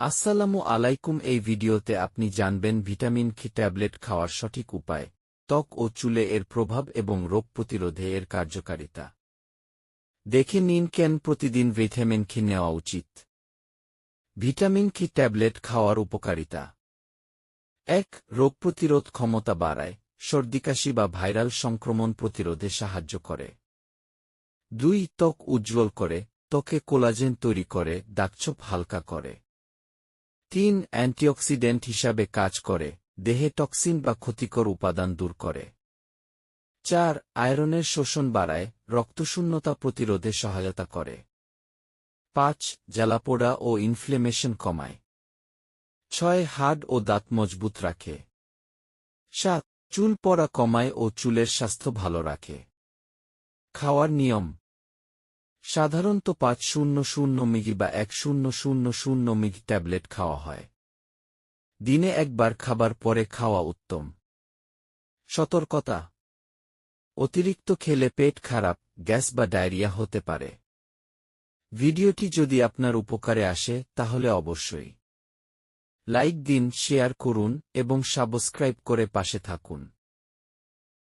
আসসালামু আলাইকুম, এই ভিডিওতে আপনি জানবেন ভিটামিন খি ট্যাবলেট খাওয়ার সঠিক উপায়, ত্বক ও চুলে এর প্রভাব এবং রোগ প্রতিরোধে এর কার্যকারিতা। দেখে নিন কেন প্রতিদিন ভিটামিন খি নেওয়া উচিত। ভিটামিন খি ট্যাবলেট খাওয়ার উপকারিতা। এক, রোগ প্রতিরোধ ক্ষমতা বাড়ায় সর্দিকাশি বা ভাইরাল সংক্রমণ প্রতিরোধে সাহায্য করে। দুই, ত্বক উজ্জ্বল করে, ত্বকে কোলাজেন তৈরি করে, দাগছোপ হালকা করে। তিন অ্যান্টিঅক্সিডেন্ট হিসাবে কাজ করে, দেহে টক্সিন বা ক্ষতিকর উপাদান দূর করে। চার, আয়রনের শোষণ বাড়ায়, রক্তশূন্যতা প্রতিরোধে সহায়তা করে। পাঁচ, জ্বালাপোড়া ও ইনফ্লেমেশন কমায়। ছয়, হাড় ও দাঁত মজবুত রাখে। সাত, চুল পড়া কমায় ও চুলের স্বাস্থ্য ভালো রাখে। খাওয়ার নিয়ম সাধারণত পাঁচ শূন্য শূন্য মিগি বা এক শূন্য শূন্য শূন্য মিগি ট্যাবলেট খাওয়া হয়। দিনে একবার খাবার পরে খাওয়া উত্তম। সতর্কতা। অতিরিক্ত খেলে পেট খারাপ, গ্যাস বা ডায়রিয়া হতে পারে। ভিডিওটি যদি আপনার উপকারে আসে, তাহলে অবশ্যই। লাইক দিন, শেয়ার করুন, এবং সাবস্ক্রাইব করে পাশে থাকুন।